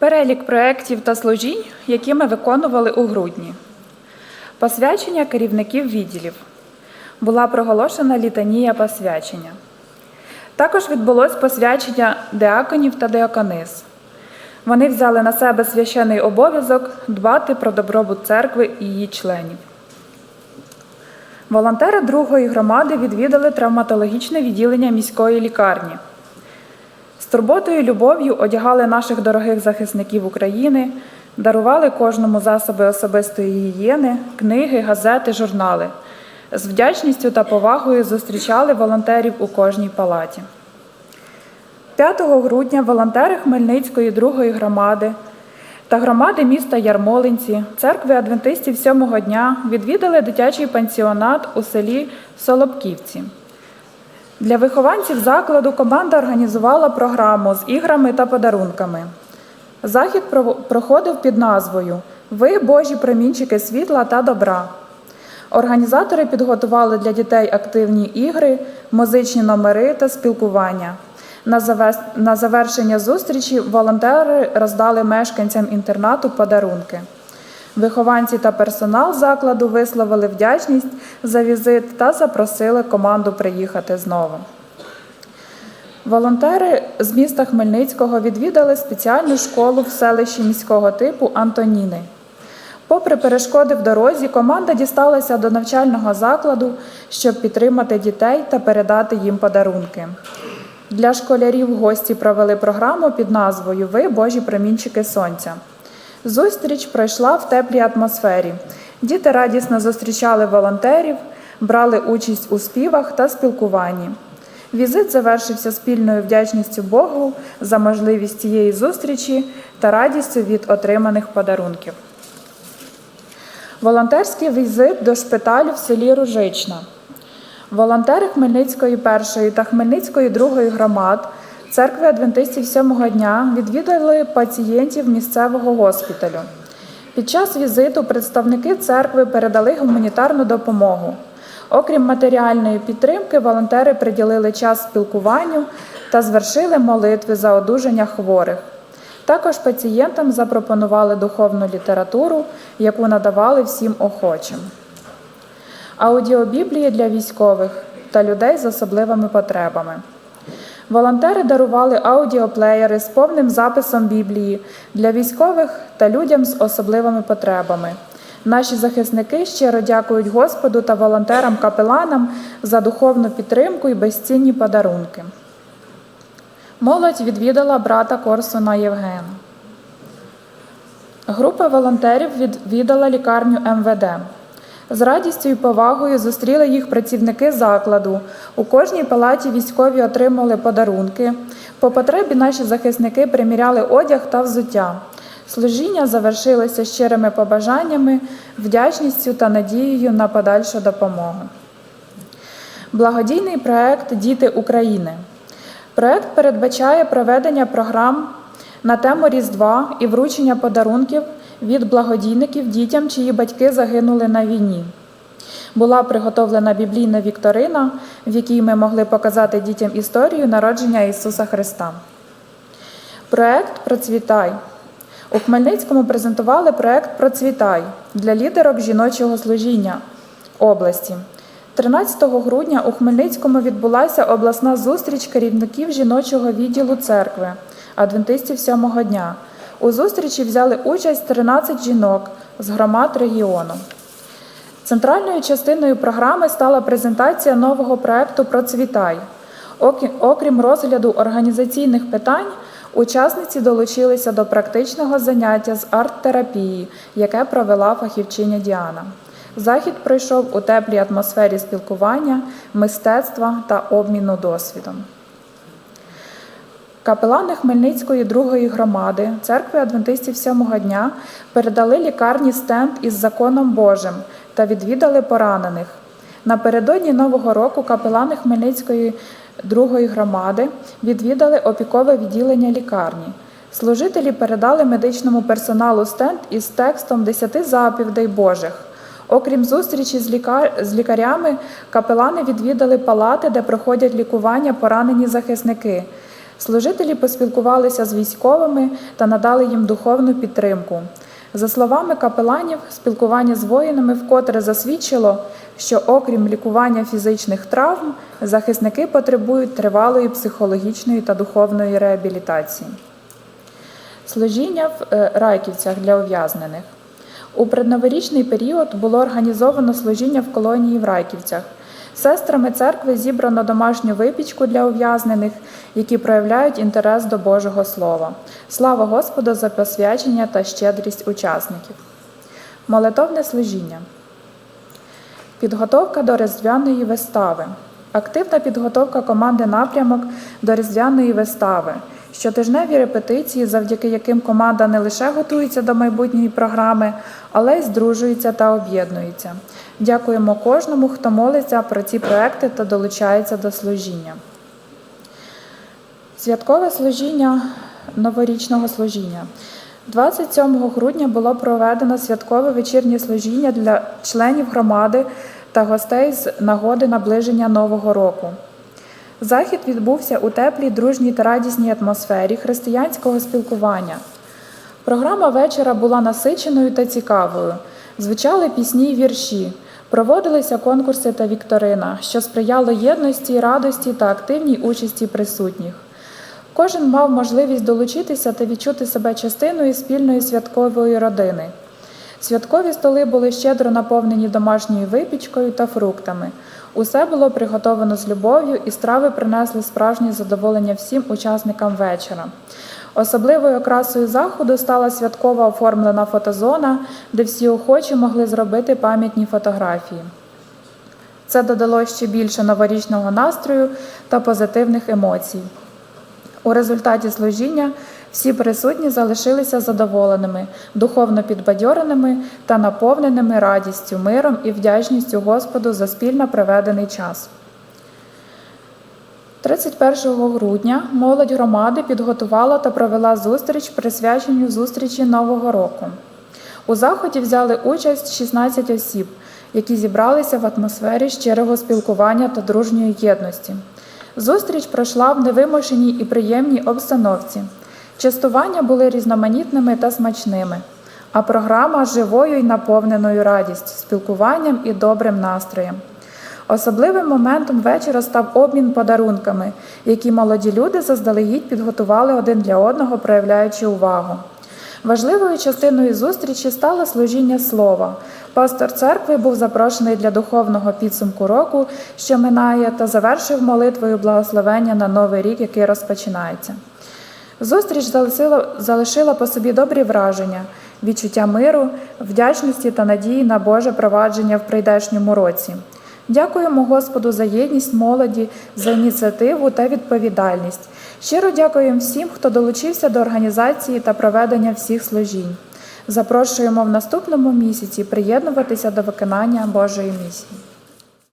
Перелік проєктів та служінь, які ми виконували у грудні. Посвячення керівників відділів. Була проголошена літанія посвячення. Також відбулось посвячення деаконів та деаконис. Вони взяли на себе священий обов'язок дбати про добробут церкви і її членів. Волонтери другої громади відвідали травматологічне відділення міської лікарні. Турботою і любов'ю одягали наших дорогих захисників України, дарували кожному засоби особистої гігієни, книги, газети, журнали. З вдячністю та повагою зустрічали волонтерів у кожній палаті. 5 грудня волонтери Хмельницької другої громади та громади міста Ярмолинці, церкви адвентистів сьомого дня відвідали дитячий пансіонат у селі Солобківці. Для вихованців закладу команда організувала програму з іграми та подарунками. Захід проходив під назвою Ви Божі промінчики світла та добра. Організатори підготували для дітей активні ігри, музичні номери та спілкування. На завершення зустрічі волонтери роздали мешканцям інтернату подарунки. Вихованці та персонал закладу висловили вдячність за візит та запросили команду приїхати знову. Волонтери з міста Хмельницького відвідали спеціальну школу в селищі міського типу Антоніни. Попри перешкоди в дорозі, команда дісталася до навчального закладу, щоб підтримати дітей та передати їм подарунки. Для школярів гості провели програму під назвою Ви Божі промінчики сонця. Зустріч пройшла в теплій атмосфері. Діти радісно зустрічали волонтерів, брали участь у співах та спілкуванні. Візит завершився спільною вдячністю Богу за можливість цієї зустрічі та радістю від отриманих подарунків. Волонтерський візит до шпиталю в селі Ружична. Волонтери Хмельницької першої та Хмельницької другої громад церкви адвентистів сьомого дня відвідали пацієнтів місцевого госпіталю. Під час візиту представники церкви передали гуманітарну допомогу. Окрім матеріальної підтримки, волонтери приділили час спілкуванню та звершили молитви за одужання хворих. Також пацієнтам запропонували духовну літературу, яку надавали всім охочим аудіобіблії для військових та людей з особливими потребами. Волонтери дарували аудіоплеєри з повним записом Біблії для військових та людям з особливими потребами. Наші захисники щиро дякують Господу та волонтерам-капеланам за духовну підтримку і безцінні подарунки. Молодь відвідала брата Корсуна Євгена. Група волонтерів відвідала лікарню МВД. З радістю і повагою зустріли їх працівники закладу. У кожній палаті військові отримали подарунки. По потребі наші захисники приміряли одяг та взуття. Служіння завершилося щирими побажаннями, вдячністю та надією на подальшу допомогу. Благодійний проект Діти України. Проект передбачає проведення програм на тему Різдва і вручення подарунків від благодійників дітям, чиї батьки загинули на війні. Була приготовлена біблійна вікторина, в якій ми могли показати дітям історію народження Ісуса Христа. Проект Процвітай. У Хмельницькому презентували проект Процвітай для лідерок жіночого служіння області. 13 грудня у Хмельницькому відбулася обласна зустріч керівників жіночого відділу церкви адвентистів сьомого дня. У зустрічі взяли участь 13 жінок з громад регіону. Центральною частиною програми стала презентація нового проекту Процвітай. Окрім розгляду організаційних питань, учасниці долучилися до практичного заняття з арт-терапії, яке провела фахівчиня Діана. Захід пройшов у теплій атмосфері спілкування, мистецтва та обміну досвідом. Капелани Хмельницької другої громади церкви адвентистів сьомого дня передали лікарні стенд із законом Божим та відвідали поранених. Напередодні Нового року капелани Хмельницької другої громади відвідали опікове відділення лікарні. Служителі передали медичному персоналу стенд із текстом десяти заповідей Божих. Окрім зустрічі з, лікар... з лікарями, капелани відвідали палати, де проходять лікування поранені захисники. Служителі поспілкувалися з військовими та надали їм духовну підтримку. За словами капеланів, спілкування з воїнами вкотре засвідчило, що окрім лікування фізичних травм, захисники потребують тривалої психологічної та духовної реабілітації. Служіння в е, Райківцях для ув'язнених. У предноворічний період було організовано служіння в колонії в Райківцях. Сестрами церкви зібрано домашню випічку для ув'язнених, які проявляють інтерес до Божого Слова. Слава Господу за посвячення та щедрість учасників. Молитовне служіння. Підготовка до різдвяної вистави. Активна підготовка команди напрямок до різдвяної вистави. Щотижневі репетиції, завдяки яким команда не лише готується до майбутньої програми, але й здружується та об'єднується. Дякуємо кожному, хто молиться про ці проекти та долучається до служіння. Святкове служіння новорічного служіння. 27 грудня було проведено святкове вечірнє служіння для членів громади та гостей з нагоди наближення Нового року. Захід відбувся у теплій, дружній та радісній атмосфері християнського спілкування. Програма вечора була насиченою та цікавою. Звучали пісні й вірші, проводилися конкурси та вікторина, що сприяло єдності, радості та активній участі присутніх. Кожен мав можливість долучитися та відчути себе частиною спільної святкової родини. Святкові столи були щедро наповнені домашньою випічкою та фруктами. Усе було приготовано з любов'ю, і страви принесли справжнє задоволення всім учасникам вечора. Особливою окрасою заходу стала святкова оформлена фотозона, де всі охочі могли зробити пам'ятні фотографії. Це додало ще більше новорічного настрою та позитивних емоцій. У результаті служіння всі присутні залишилися задоволеними, духовно підбадьореними та наповненими радістю, миром і вдячністю Господу за спільно проведений час. 31 грудня молодь громади підготувала та провела зустріч, присвяченню зустрічі Нового року. У заході взяли участь 16 осіб, які зібралися в атмосфері щирого спілкування та дружньої єдності. Зустріч пройшла в невимушеній і приємній обстановці. Частування були різноманітними та смачними, а програма живою і наповненою радістю, спілкуванням і добрим настроєм. Особливим моментом вечора став обмін подарунками, які молоді люди заздалегідь підготували один для одного, проявляючи увагу. Важливою частиною зустрічі стало служіння слова. Пастор церкви був запрошений для духовного підсумку року, що минає, та завершив молитвою благословення на новий рік, який розпочинається. Зустріч залишила, залишила по собі добрі враження, відчуття миру, вдячності та надії на Боже провадження в прийдешньому році. Дякуємо Господу за єдність молоді, за ініціативу та відповідальність. Щиро дякуємо всім, хто долучився до організації та проведення всіх служінь. Запрошуємо в наступному місяці приєднуватися до виконання Божої місії.